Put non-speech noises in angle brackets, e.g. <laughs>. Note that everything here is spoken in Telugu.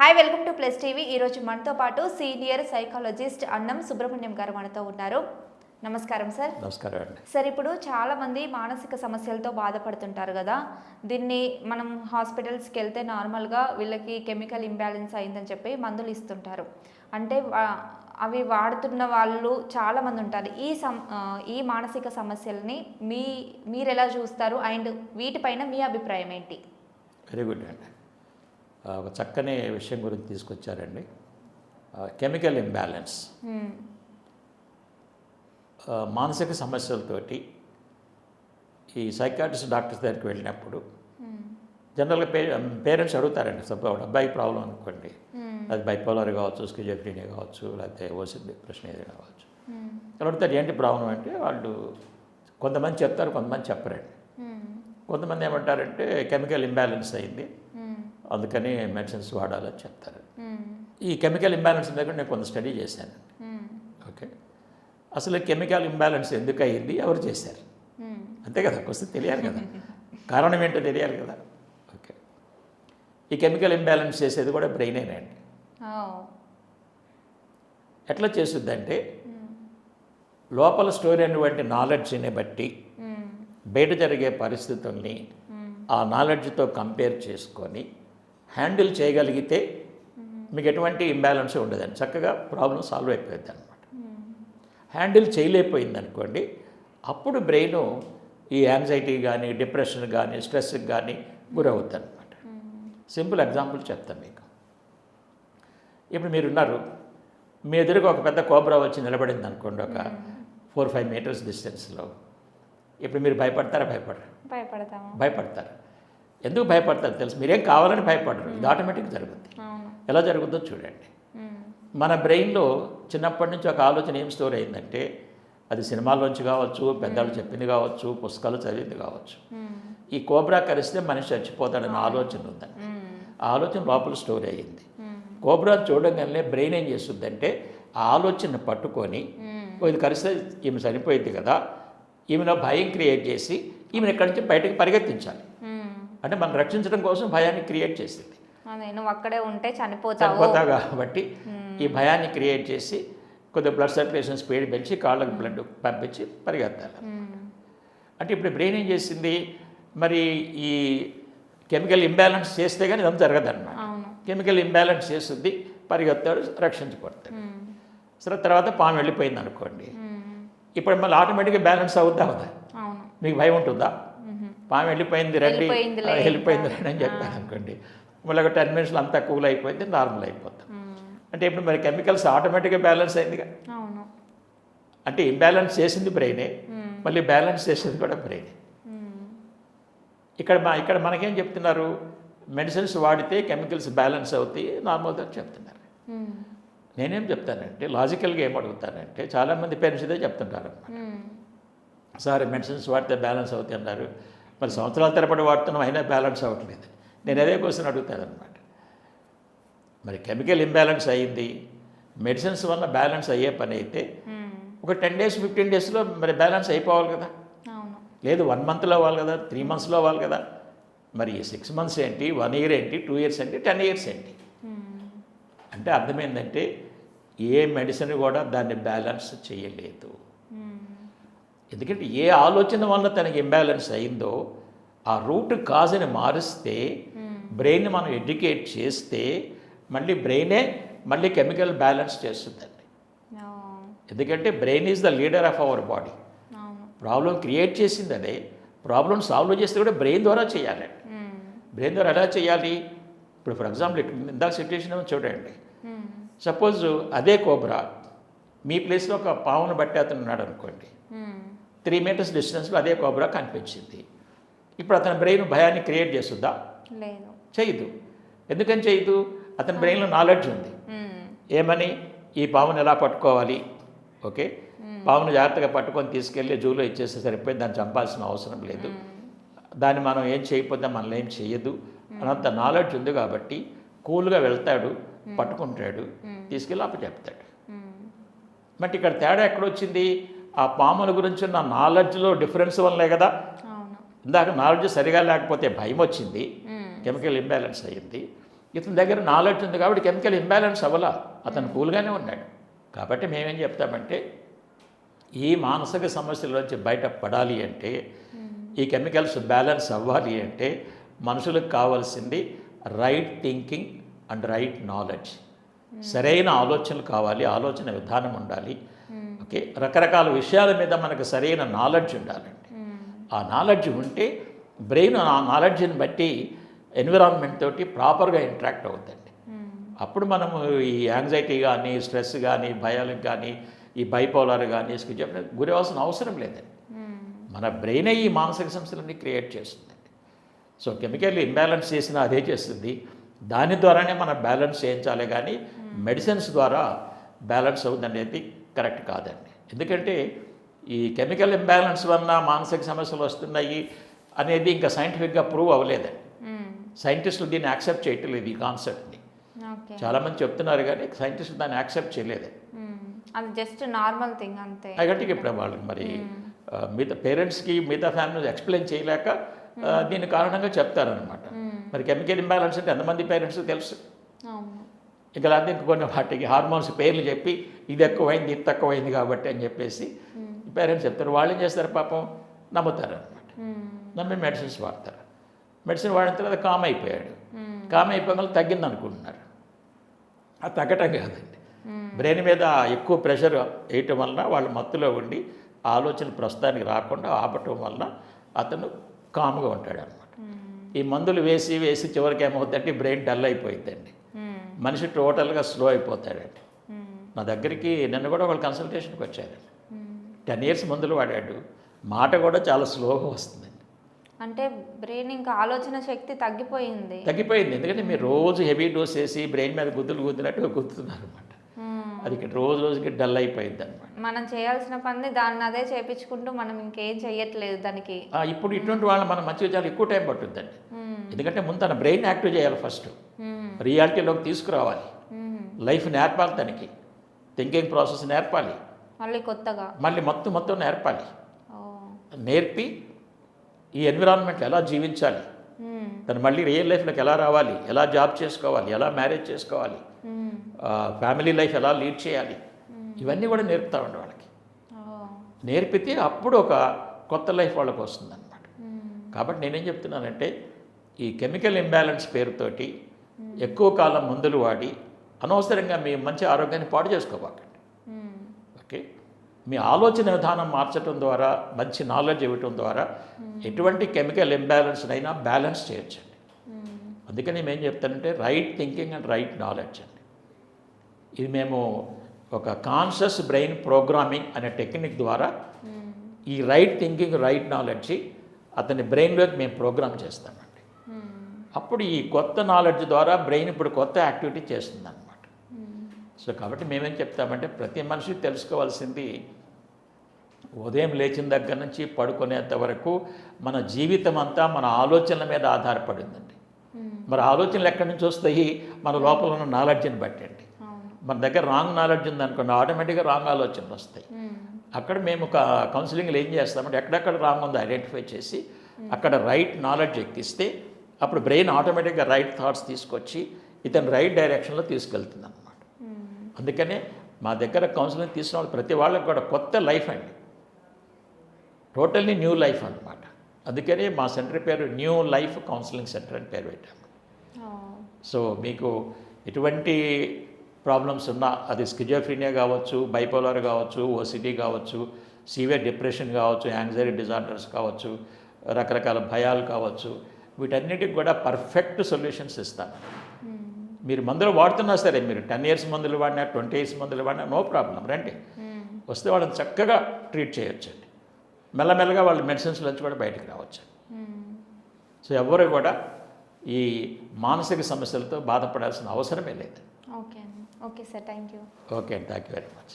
Hi welcome to plus TV ఈరోజు మనతో పాటు సీనియర్ సైకాలజిస్ట్ అన్నం సుబ్రహ్మణ్యం గారు మనతో ఉన్నారు. నమస్కారం సార్ నమస్కారం అండి. సార్ ఇప్పుడు చాలా మంది మానసిక సమస్యలతో బాధపడుతుంటారు కదా. దీన్ని మనం హాస్పిటల్స్కి వెళ్తే నార్మల్గా వీళ్ళకి కెమికల్ ఇంబ్యాలెన్స్ అయిందని చెప్పి మందులు ఇస్తుంటారు. అంటే అవి వాడుతున్న వాళ్ళు చాలా మంది ఉంటారు. ఈ సమ్ ఈ మానసిక సమస్యల్ని మీ మీరు ఎలా చూస్తారు? అండ్ వీటిపైన మీ అభిప్రాయం ఏంటి? వెరీ గుడ్ అండి. ఒక చక్కని విషయం గురించి తీసుకొచ్చారండి కెమికల్ ఇంబ్యాలెన్స్ మానసిక సమస్యలతోటి ఈ సైకాట్రిస్ట్ డాక్టర్స్ దగ్గరికి వెళ్ళినప్పుడు మ్మ్. జనరల్గా పే పేరెంట్స్ అడుగుతారండి సపోజ్ అబ్బాయి ప్రాబ్లం అనుకోండి మ్మ్. అది బైపోలర్ కావచ్చు స్కిజోఫ్రీనియా కావచ్చు లేకపోతే ఓసిడ్ డిప్రెషన్ ఏదైనా కావచ్చు మ్మ్. వాళ్ళు అడుగుతారు ఏంటి ప్రాబ్లం అంటే వాళ్ళు కొంతమంది చెప్తారు కొంతమంది చెప్పరండి. కొంతమంది ఏమంటారంటే కెమికల్ ఇంబ్యాలెన్స్ అయింది. అందుకని మెడిసిన్స్ వాడాలని చెప్తారు. ఈ కెమికల్ ఇంబ్యాలెన్స్ దగ్గర నేను కొంత స్టడీ చేశాను. ఓకే అసలు కెమికల్ ఇంబ్యాలెన్స్ ఎందుకు అయ్యింది ఎవరు చేశారు. అంతే కదా కొంచెం తెలియాలి కదా <laughs> కారణం ఏంటో తెలియాలి కదా ఓకే ఈ కెమికల్ ఇంబ్యాలెన్స్ చేసేది కూడా బ్రెయినేనండి. ఎట్లా చేస్తుందంటే లోపల స్టోర్ అయినటువంటి నాలెడ్జ్ని బట్టి. బయట జరిగే పరిస్థితుల్ని. ఆ నాలెడ్జ్తో కంపేర్ చేసుకొని హ్యాండిల్ చేయగలిగితే మీకు ఎటువంటి ఇంబ్యాలెన్స్ ఉండదండి. చక్కగా ప్రాబ్లం సాల్వ్ అయిపోయింది అనమాట. హ్యాండిల్ చేయలేకపోయింది అనుకోండి అప్పుడు బ్రెయిన్ ఈ యాంగ్జైటీ కానీ డిప్రెషన్ కానీ స్ట్రెస్కి కానీ గురవుతుంది అనమాట సింపుల్ ఎగ్జాంపుల్ చెప్తాను మీకు. ఇప్పుడు మీరు ఉన్నారు మీ ఎదురుగా ఒక పెద్ద కోబ్రా వచ్చి నిలబడింది అనుకోండి ఒక ఫోర్ ఫైవ్ మీటర్స్ డిస్టెన్స్లో. ఇప్పుడు మీరు భయపడతారా? భయపడరు? భయపడతాము. భయపడతారు. ఎందుకు భయపడతారు తెలుసు మీరేం కావాలని భయపడరు ఇది ఆటోమేటిక్ జరుగుతుంది అవును ఎలా జరుగుతుందో చూడండి. మన బ్రెయిన్లో చిన్నప్పటి నుంచి ఒక ఆలోచన ఏం స్టోర్ అయిందంటే అది సినిమాల్లోంచి కావచ్చు పెద్దలు చెప్పింది కావచ్చు పుస్తకాలు చదివింది కావచ్చు. ఈ కోబ్రా కరిస్తే మనిషి చచ్చిపోతాడన్న ఆలోచన ఉందండి. ఆ ఆలోచన లోపల స్టోర్ అయ్యింది. కోబ్రా చూడగానే బ్రెయిన్ ఏం చేస్తుందంటే ఆ ఆలోచన పట్టుకొని మ్మ్. "ఓ, ఇది కరిస్తే ఈమె చనిపోయింది కదా ఈమెలో భయం క్రియేట్ చేసి ఈమెను ఎక్కడి నుంచి బయటకు పరిగెత్తించాలి. అంటే మనం రక్షించడం కోసం భయాన్ని క్రియేట్ చేసింది. నువ్వు అక్కడే ఉంటే చనిపోతావు. చనిపోతావు కాబట్టి ఈ భయాన్ని క్రియేట్ చేసి కొద్దిగా బ్లడ్ సర్క్యులేషన్ స్పీడ్ పెంచి కాళ్ళకు బ్లడ్ పంపించి పరిగెత్తాలి. అంటే ఇప్పుడు బ్రెయిన్ ఏం చేసింది? మరి ఈ కెమికల్ ఇంబ్యాలెన్స్ చేస్తే కానీ ఇదంతా జరగదన్నమాట. కెమికల్ ఇంబ్యాలెన్స్ చేస్తుంది పరిగెత్తాడు రక్షించబడతాడు. సరే తర్వాత పాము వెళ్ళిపోయింది అనుకోండి. ఇప్పుడు మళ్ళీ ఆటోమేటిక్గా బ్యాలెన్స్ అవుద్దా? అవుదా అవును. మీకు భయం ఉంటుందా. పాము వెళ్ళిపోయింది రండి. వెళ్ళిపోయింది రండి అని చెప్పాను అనుకోండి. మళ్ళీ ఒక టెన్ మినిట్స్లో అంతా కూల్ అయిపోయింది నార్మల్ అయిపోతాం. అంటే ఇప్పుడు మరి కెమికల్స్ ఆటోమేటిక్గా బ్యాలెన్స్ అయిందిగా అంటే ఇంబ్యాలెన్స్ చేసింది బ్రెయినే. మళ్ళీ బ్యాలెన్స్ చేసేది కూడా బ్రెయినే. ఇక్కడ మా ఇక్కడ మనకేం చెప్తున్నారు? మెడిసిన్స్ వాడితే కెమికల్స్ బ్యాలెన్స్ అవుతాయి నార్మల్గా చెప్తున్నారు. నేనేం చెప్తానంటే లాజికల్గా ఏం అడుగుతానంటే చాలామంది పేరెంట్స్ ఇదే చెప్తుంటారు. సార్ మెడిసిన్స్ వాడితే బ్యాలెన్స్ అవుతాయి అన్నారు. మరి సంవత్సరాల తరబడి వాడుతున్నాం అయినా బ్యాలెన్స్ అవ్వట్లేదు. నేను అదే క్వశ్చన్ అడుగుతాను అనమాట మరి కెమికల్ ఇంబ్యాలెన్స్ అయ్యింది మెడిసిన్స్ వల్ల బ్యాలెన్స్ అయ్యే పని అయితే. ఒక టెన్ డేస్ ఫిఫ్టీన్ డేస్లో మరి బ్యాలెన్స్ అయిపోవాలి కదా. లేదు వన్ మంత్లో అవ్వాలి కదా త్రీ మంత్స్లో అవ్వాలి కదా. మరి సిక్స్ మంత్స్ ఏంటి వన్ ఇయర్ ఏంటి టూ ఇయర్స్ ఏంటి టెన్ ఇయర్స్ ఏంటి. అంటే అర్థమైందంటే ఏ మెడిసిన్ కూడా దాన్ని బ్యాలెన్స్ చేయలేదు. ఎందుకంటే ఏ ఆలోచన వల్ల తనకి ఇంబ్యాలెన్స్ అయిందో ఆ రూట్ కాజ్ని మారుస్తే. బ్రెయిన్ మనం ఎడ్యుకేట్ చేస్తే మళ్ళీ బ్రెయినే మళ్ళీ కెమికల్ బ్యాలెన్స్ చేస్తుందండి. ఎందుకంటే brain is the leader of our body problem create చేసింది అదే ప్రాబ్లం సాల్వ్ చేస్తే కూడా బ్రెయిన్ ద్వారా చేయాలి మ్మ్. బ్రెయిన్ ద్వారా ఎలా చేయాలి ఇప్పుడు ఫర్ ఎగ్జాంపుల్ ఇందాక సిచ్యువేషన్ చూడండి. సపోజ్ అదే కోబ్రా మీ ప్లేస్లో ఒక పావును బట్టి అతను ఉన్నాడు అనుకోండి. త్రీ మీటర్స్ డిస్టెన్స్లో అదే కోబ్రా కనిపించింది. ఇప్పుడు అతని బ్రెయిన్ భయాన్ని క్రియేట్ చేస్తుందా? లేదు. చేయదు. ఎందుకని చేయదు? అతని బ్రెయిన్లో నాలెడ్జ్ ఉంది. ఏమని? ఈ పామును ఎలా పట్టుకోవాలి? ఓకే? పామును జాగ్రత్తగా పట్టుకొని తీసుకెళ్ళి జూలో ఇచ్చేస్తే సరిపోయి దాన్ని చంపాల్సిన అవసరం లేదు. దాన్ని మనం ఏం చేయకపోతే మనల్ని ఏం చేయదు. అనంత నాలెడ్జ్ ఉంది కాబట్టి కూల్గా వెళ్తాడు పట్టుకుంటాడు తీసుకెళ్ళి అప్పచెప్తాడు. బట్ ఇక్కడ తేడా ఎక్కడొచ్చింది? ఆ పాముల గురించి ఉన్న నాలెడ్జ్లో డిఫరెన్స్ వల్లే కదా. ఇందాక నాలెడ్జ్ సరిగా లేకపోతే భయం వచ్చింది. కెమికల్ ఇంబ్యాలెన్స్ అయ్యింది. ఇతని దగ్గర నాలెడ్జ్ ఉంది కాబట్టి కెమికల్ ఇంబ్యాలెన్స్ అవ్వాలా. అతను కూల్గానే ఉన్నాడు. కాబట్టి మేమేం చెప్తామంటే ఈ మానసిక సమస్యల నుంచి బయటపడాలి అంటే ఈ కెమికల్స్ బ్యాలెన్స్ అవ్వాలి అంటే మనుషులకు కావాల్సింది right thinking and right knowledge. సరైన ఆలోచనలు కావాలి ఆలోచన విధానం ఉండాలి. ఓకే రకరకాల విషయాల మీద మనకు సరైన నాలెడ్జ్ ఉండాలండి. ఆ నాలెడ్జ్ ఉంటే బ్రెయిన్ ఆ నాలెడ్జ్ని బట్టి ఎన్విరాన్మెంట్ తోటి ప్రాపర్గా ఇంటరాక్ట్ అవుతుందండి అప్పుడు మనము ఈ యాంగ్జైటీ కానీ స్ట్రెస్ కానీ భయాలకు కానీ ఈ బైపోలర్ కానీ స్కిజోఫ్రెనిక్ గురి అవ్వాల్సిన అవసరం లేదండి. మన బ్రెయినే ఈ మానసిక సమస్యలన్నీ క్రియేట్ చేస్తుందండి. సో కెమికల్ ఇంబ్యాలెన్స్ చేసినా అదే చేస్తుంది. దాని ద్వారానే మనం బ్యాలెన్స్ చేయించాలి కానీ మెడిసిన్స్ ద్వారా బ్యాలెన్స్ అవుతుందనేది కరెక్ట్ కాదండి. ఎందుకంటే ఈ కెమికల్ ఇంబ్యాలెన్స్ వలన మానసిక సమస్యలు వస్తున్నాయి అనేది ఇంకా సైంటిఫిక్గా ప్రూవ్ అవ్వలేదండి. సైంటిస్టులు దీన్ని యాక్సెప్ట్ చేయట్లేదు ఈ కాన్సెప్ట్ని. చాలామంది చెప్తున్నారు కానీ సైంటిస్టులు దాన్ని యాక్సెప్ట్ చేయలేదండి అది జస్ట్ నార్మల్ థింగ్ అంతే. కాబట్టి ఇప్పుడు వాళ్ళు మరి మిగతా పేరెంట్స్కి మిగతా ఫ్యామిలీస్ ఎక్స్ప్లెయిన్ చేయలేక దీని కారణంగా చెప్తారనమాట మరి కెమికల్ ఇంబ్యాలెన్స్ అంటే ఎంతమంది పేరెంట్స్ తెలుసు? ఇక లేకపోతే కొన్ని వాటికి హార్మోన్స్ పేర్లు చెప్పి ఇది ఎక్కువైంది ఇది తక్కువైంది కాబట్టి అని చెప్పేసి పేరెంట్స్ చెప్తారు వాళ్ళు ఏం చేస్తారు పాపం నమ్ముతారు అనమాట మ్మ్. నమ్మి మెడిసిన్స్ వాడతారు మెడిసిన్ వాడిన తర్వాత కామ్ అయిపోయాడు మ్మ్. కామ్ అయిపోయిన తగ్గింది అనుకుంటున్నారు అది తగ్గటం కాదండి. బ్రెయిన్ మీద ఎక్కువ ప్రెషర్ వేయటం వలన వాళ్ళు మత్తులో ఉండి ఆలోచన ప్రస్తుతానికి రాకుండా ఆపటం వలన అతను కామ్గా ఉంటాడు అనమాట. ఈ మందులు వేసి వేసి చివరికి ఏమవుతుందంటే బ్రెయిన్ డల్ అయిపోయిందండి. మనిషి టోటల్గా స్లో అయిపోతాడండి. నా దగ్గరికి నిన్న కూడా వాళ్ళు కన్సల్టేషన్కి వచ్చారండి. టెన్ ఇయర్స్ మందులు వాడాడు. మాట కూడా చాలా స్లోగా వస్తుందండి. అంటే బ్రెయిన్ ఇంకా ఆలోచన శక్తి తగ్గిపోయింది. తగ్గిపోయింది. ఎందుకంటే మీరు రోజు హెవీ డోస్ వేసి బ్రెయిన్ మీద గుద్దులు గుద్దినట్టుగా గుద్దుతున్నారు అనమాట. అది ఇక్కడ రోజు రోజుకి డల్ అయిపోయింది అనమాట మనం చేయాల్సిన పని దాన్ని అదే చేపించుకుంటూ మనం ఇంకేం చెయ్యట్లేదు దానికి. ఇప్పుడు ఇటువంటి వాళ్ళని మనం మంచిగా చాలా ఎక్కువ టైం పట్టుద్దండి. ఎందుకంటే ముందు తన బ్రెయిన్ యాక్టివ్ చేయాలి ఫస్ట్. మ్మ్. రియాలిటీలోకి తీసుకురావాలి. మ్మ్. లైఫ్ నేర్పాలి తనకి. థింకింగ్ ప్రాసెస్ నేర్పాలి. మళ్ళీ కొత్తగా. మళ్ళీ మొత్తం మొత్తం నేర్పాలి. నేర్పి ఈ ఎన్విరాన్మెంట్లో ఎలా జీవించాలి? మ్మ్. తను మళ్ళీ రియల్ లైఫ్లోకి ఎలా రావాలి? ఎలా జాబ్ చేసుకోవాలి? ఎలా మ్యారేజ్ చేసుకోవాలి. ఫ్యామిలీ లైఫ్ ఎలా లీడ్ చేయాలి? ఇవన్నీ కూడా నేర్పుతామండి వాళ్ళకి. ఓ. నేర్పితే అప్పుడు ఒక కొత్త లైఫ్ వాళ్ళకి వస్తుందన్నమాట. కాబట్టి నేనేం చెప్తున్నానంటే ఈ కెమికల్ ఇంబ్యాలెన్స్ పేరుతోటి ఎక్కువ కాలం మందులు వాడి అనవసరంగా మీ మంచి ఆరోగ్యాన్ని పాడు చేసుకోబాకండి. ఓకే? మీ ఆలోచన విధానం మార్చడం ద్వారా మంచి నాలెడ్జ్ ఇవ్వటం ద్వారా ఎటువంటి కెమికల్ ఇంబ్యాలెన్స్ అయినా బ్యాలెన్స్ చేయొచ్చండి. అందుకని మేము ఏం చెప్తానంటే right thinking and right knowledge అండి. ఇది మేము ఒక కాన్షియస్ బ్రెయిన్ ప్రోగ్రామింగ్ అనే టెక్నిక్ ద్వారా ఈ రైట్ థింకింగ్ రైట్ నాలెడ్జ్ అతని బ్రెయిన్లోకి మేము ప్రోగ్రామ్ చేస్తాం. అప్పుడు ఈ కొత్త నాలెడ్జ్ ద్వారా బ్రెయిన్ ఇప్పుడు కొత్త యాక్టివిటీ చేస్తుంది అనమాట మ్మ్. సో కాబట్టి మేమేం చెప్తామంటే ప్రతి మనిషి తెలుసుకోవాల్సింది ఉదయం లేచిన దగ్గర నుంచి పడుకునేంత వరకు మన జీవితం అంతా మన ఆలోచనల మీద ఆధారపడిందండి. మ్మ్. మరి ఆలోచనలు ఎక్కడి నుంచి వస్తాయి? మన లోపల ఉన్న నాలెడ్జ్ని బట్టి అండి. అవును. మన దగ్గర రాంగ్ నాలెడ్జ్ ఉందనుకోండి ఆటోమేటిక్గా రాంగ్ ఆలోచనలు వస్తాయి. మ్మ్. అక్కడ మేము ఒక కౌన్సిలింగ్లో ఏం చేస్తామంటే ఎక్కడెక్కడ రాంగ్ ఉందో ఐడెంటిఫై చేసి అక్కడ రైట్ నాలెడ్జ్ ఎక్కిస్తే అప్పుడు బ్రెయిన్ ఆటోమేటిక్గా రైట్ థాట్స్ తీసుకొచ్చి ఇతను రైట్ డైరెక్షన్లో తీసుకెళ్తుంది అనమాట మ్మ్. అందుకనే మా దగ్గర కౌన్సిలింగ్ తీసుకున్న వాళ్ళు ప్రతి వాళ్ళకి కూడా కొత్త లైఫ్ అండి. టోటల్లీ న్యూ లైఫ్ అన్నమాట. అందుకనే మా సెంటర్ పేరు న్యూ లైఫ్ కౌన్సిలింగ్ సెంటర్ అని పేరు పెట్టాము. సో మీకు ఎటువంటి ప్రాబ్లమ్స్ ఉన్నా అది స్కిజోఫ్రీనియా కావచ్చు బైపోలార్ కావచ్చు ఓసిటీ కావచ్చు సివియర్ డిప్రెషన్ కావచ్చు యాంగ్జైటీ డిజార్డర్స్ కావచ్చు రకరకాల భయాలు కావచ్చు వీటన్నిటికి కూడా పర్ఫెక్ట్ సొల్యూషన్స్ ఇస్తాను. మీరు మందులు వాడుతున్నా సరే మీరు టెన్ ఇయర్స్ మందులు వాడినా ట్వంటీ ఇయర్స్ మందులు వాడినా నో ప్రాబ్లం రండి. మ్మ్. వస్తే వాళ్ళని చక్కగా ట్రీట్ చేయొచ్చండి. మెల్లమెల్లగా వాళ్ళు మెడిసిన్స్ నుంచి కూడా బయటకు రావచ్చు. మ్మ్. సో ఎవరు కూడా ఈ మానసిక సమస్యలతో బాధపడాల్సిన అవసరమే లేదు. Okay okay sir. Thank you. Okay అండి. Thank you very much.